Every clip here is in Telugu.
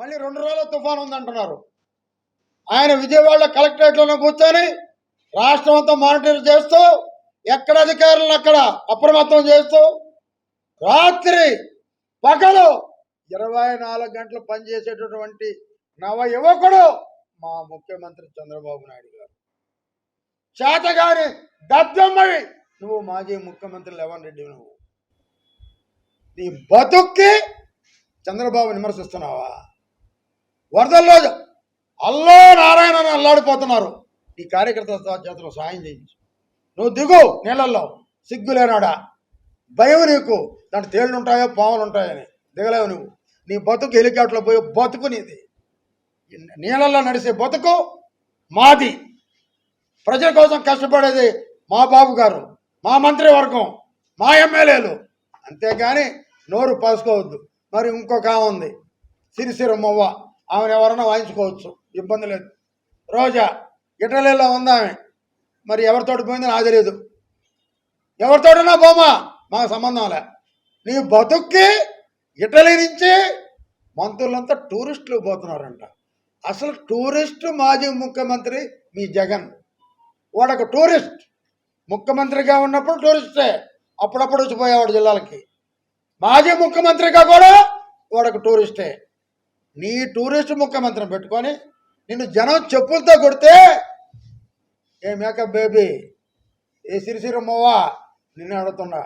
మళ్ళీ రెండు రోజుల తుఫాన్ ఉందంటున్నారు. ఆయన విజయవాడ కలెక్టరేట్లోనే కూర్చొని రాష్ట్రం అంతా మానిటర్ చేస్తూ ఎక్కడ అధికారులను అక్కడ అప్రమత్తం చేస్తూ రాత్రి పగలు ఇరవై నాలుగు గంటలు పనిచేసేటటువంటి నవ యువకుడు మా ముఖ్యమంత్రి చంద్రబాబు నాయుడు గారు. చేతగాని దద్దమ్మవి నువ్వు మాజీ ముఖ్యమంత్రి లెవన్ రెడ్డి నువ్వు. నీ బతుక్కి చంద్రబాబు విమర్శిస్తున్నావా? వరదల్లో అల్లో నారాయణ అని అల్లాడిపోతున్నారు. ఈ కార్యకర్త చేతలో సాయం చేయించు. నువ్వు దిగు నీళ్ళల్లో. సిగ్గులేనాడా భయం నీకు. దాంట్లో తేళ్ళు ఉంటాయో పాములు ఉంటాయని. దిగలేవు నువ్వు. నీ బతుకు హెలికాప్టర్లో పోయి బతుకు నీది. నీళ్ళల్లో నడిసే బతుకు మాది. ప్రజల కోసం కష్టపడేది మా బాబు గారు మా మంత్రివర్గం మా ఎమ్మెల్యేలు. అంతేగాని నోరు పాసుకోవద్దు. మరి ఇంకొక ఉంది. సిరిసిరమ్మవ్వ ఆమెను ఎవరైనా వాయించుకోవచ్చు. ఇబ్బంది లేదు. రోజా ఇటలీలో ఉంది ఆమె. మరి ఎవరితోటి పోయిందో నాకు తెలియదు ఎవరితోటన్నా పోమా? మాకు సంబంధం లే. నీ బతుక్కి ఇటలీ నుంచి మంత్రులంతా టూరిస్టులు పోతున్నారంట. అసలు టూరిస్ట్ మాజీ ముఖ్యమంత్రి మీ జగన్. వాడొక టూరిస్ట్. ముఖ్యమంత్రిగా ఉన్నప్పుడు టూరిస్టే. అప్పుడప్పుడు వచ్చిపోయేవాడు జిల్లాలకి. మాజీ ముఖ్యమంత్రిగా కూడా వాడొక టూరిస్టే. నీ టూరిస్ట్ ముఖ్యమంత్రిని పెట్టుకొని నిన్ను జనం చెప్పులతో కొడితే ఏ మేకప్ బేబీ ఏ సిరిసిరి మోవా నిన్ను అడుగుతున్నా.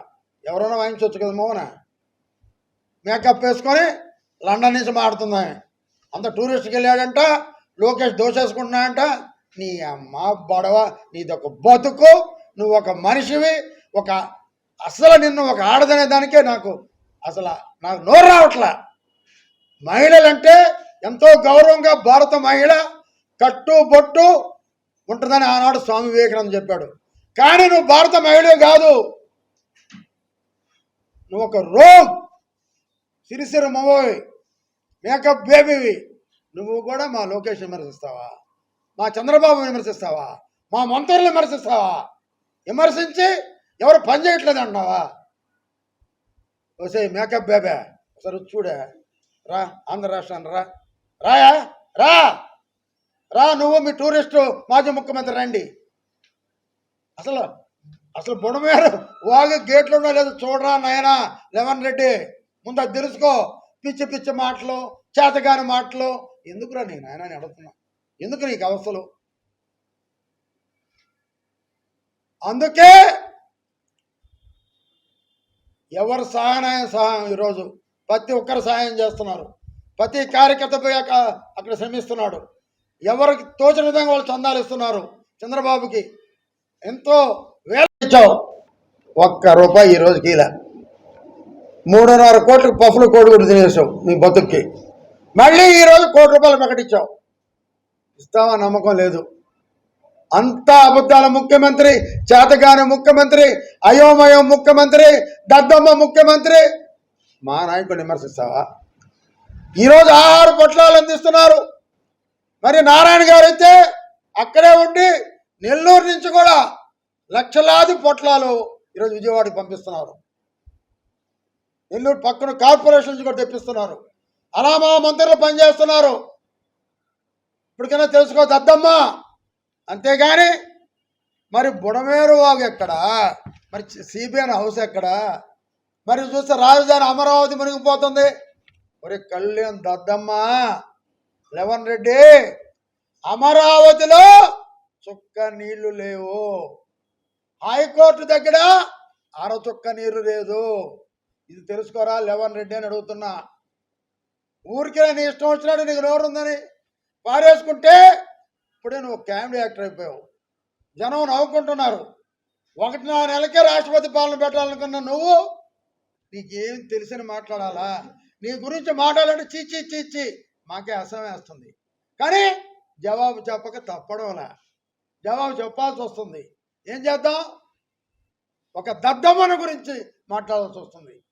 ఎవరైనా వాయించవచ్చు కదా మోవన మేకప్ వేసుకొని లండన్ నుంచి మాడుతుంది అంత టూరిస్ట్కి వెళ్ళాడంట లోకేష్ దోషేసుకుంటున్నాడంట. నీ అమ్మ బడవ నీదొక బతుకు నువ్వు ఒక మనిషివి ఒక అసలు నిన్ను ఒక ఆడదనే దానికే నాకు అసలు నాకు నోరు రావట్లా. మహిళలంటే ఎంతో గౌరవంగా భారత మహిళ కట్టు బొట్టు ఉంటుందని ఆనాడు స్వామి వివేకానంద చెప్పాడు. కానీ నువ్వు భారత మహిళ కాదు. నువ్వు ఒక రోగ్. సిరిసిరి మవోయ్ మేకప్ బేబీవి. నువ్వు కూడా మా లోకేష్ విమర్శిస్తావా? మా చంద్రబాబు విమర్శిస్తావా? మా మంత్రులు విమర్శిస్తావా? విమర్శించి ఎవరు పని చేయట్లేదు అంటున్నావా ఓసే మేకప్ బేబే. ఒకసారి చూడే. రా ఆంధ్ర రాష్ట్రాన్ని రా. రాయా? రా! రా నువ్వు మీ టూరిస్టు మాజీ ముఖ్యమంత్రి రండి. అసలు అసలు బుడమేరు వాగు గేట్లు ఉన్నా లేదు చూడరా నాయనా లెవెన్ రెడ్డి ముందు అది తెలుసుకో. పిచ్చి పిచ్చి మాటలు చేతగాని మాటలు. ఎందుకురా నీ నాయన అని అడుగుతున్నా? ఎందుకు నీకు అవస్థలు? అందుకే ఎవరు సహాయం సహాయం ఈరోజు ప్రతి ఒక్కరు సహాయం చేస్తున్నారు. ప్రతి కార్యకర్త పోయి అక్కడ శ్రమిస్తున్నాడు. ఎవరికి తోచిన విధంగా వాళ్ళు చందాలు ఇస్తున్నారు చంద్రబాబుకి. ఎంతో వేల ఇచ్చావు ఒక్క రూపాయి ఈ రోజుకి ఇలా మూడున్నర కోట్లకు పఫ్లు కోడి కూడా తినేసావు నీ బతుక్కి. మళ్ళీ ఈరోజు కోటి రూపాయలు ప్రకటించావు ఇస్తావా నమ్మకం లేదు. అంతా అబద్ధాల ముఖ్యమంత్రి చేతగాని ముఖ్యమంత్రి అయోమయం ముఖ్యమంత్రి దద్దమ్మ ముఖ్యమంత్రి మా నాయకుడు విమర్శిస్తావా? ఈరోజు ఆహార పొట్లాలు అందిస్తున్నారు. మరి నారాయణ గారు అయితే అక్కడే ఉండి నెల్లూరు నుంచి కూడా లక్షలాది పొట్లాలు ఈరోజు విజయవాడకి పంపిస్తున్నారు. నెల్లూరు పక్కన కార్పొరేషన్ నుంచి కూడా తెప్పిస్తున్నారు. అలా మా మంత్రులు పనిచేస్తున్నారు. ఇప్పటికైనా తెలుసుకో దద్దమ్మ. అంతేగాని మరి బుడమేరు వాగు ఎక్కడా? మరి సిబిఐ హౌస్ ఎక్కడా? మరి చూస్తే రాజధాని అమరావతి మునిగిపోతుంది. ఒరే కళ్యాణ్ దద్దమ్మ లెవన్ రెడ్డి అమరావతిలో చుక్క నీళ్ళు లేవు. హైకోర్టు దగ్గర అర చుక్క నీరు లేదు. ఇది తెలుసుకోరా? లెవన్ రెడ్డి అని అడుగుతున్నా. ఊరికే నీ ఇష్టం వచ్చినాడు నీకు నోరు ఉందని పారేసుకుంటే ఇప్పుడే నువ్వు కామెడీ యాక్టర్ అయిపోయావు. జనం నవ్వుకుంటున్నారు. ఒకటి నా నెలకే రాష్ట్రపతి పాలన పెట్టాలనుకున్న నువ్వు నీకేం తెలిసిన మాట్లాడాలా? నీ గురించి మాట్లాడాలంటే చీచి చీచి మాకే అసహ్యం కానీ జవాబు చెప్పక తప్పడంలా. జవాబు చెప్పాల్సి వస్తుంది ఏం చేద్దాం? ఒక దద్దమ్మన గురించి మాట్లాడాల్సి వస్తుంది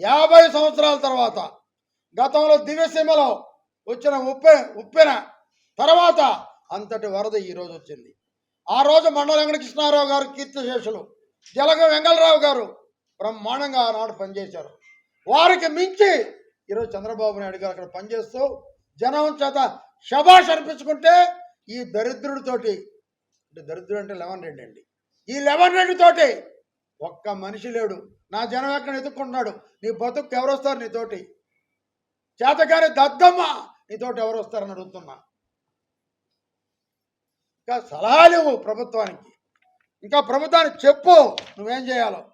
యాభై సంవత్సరాల తర్వాత గతంలో దివ్యసీమలో వచ్చిన ఉప్పె ఉప్పెన తర్వాత అంతటి వరద ఈ రోజు వచ్చింది. ఆ రోజు మండల వెంకటకృష్ణారావు గారు కీర్తిశేషులు జలగ వెంగళరావు గారు బ్రహ్మాండంగా ఆనాడు పనిచేశారు. వారికి మించి ఈరోజు చంద్రబాబు నాయుడు గారు అక్కడ పనిచేస్తూ జనం చేత శబాష్ అనిపించుకుంటే ఈ దరిద్రుడితోటి అంటే దరిద్రుడు అంటే లెవెన్ రెడ్డి అండి. ఈ లెవెన్ రెడ్డితోటి ఒక్క మనిషి లేడు. నా జనం ఎక్కడ ఎదుర్కొంటున్నాడు? నీ బతుకు ఎవరు వస్తారు నీతోటి చేతగారి దద్దమ్మ నీతోటి ఎవరు వస్తారని అడుగుతున్నా. ఇంకా సలహాలు ప్రభుత్వానికి. ఇంకా ప్రభుత్వానికి చెప్పు నువ్వేం చేయాలో.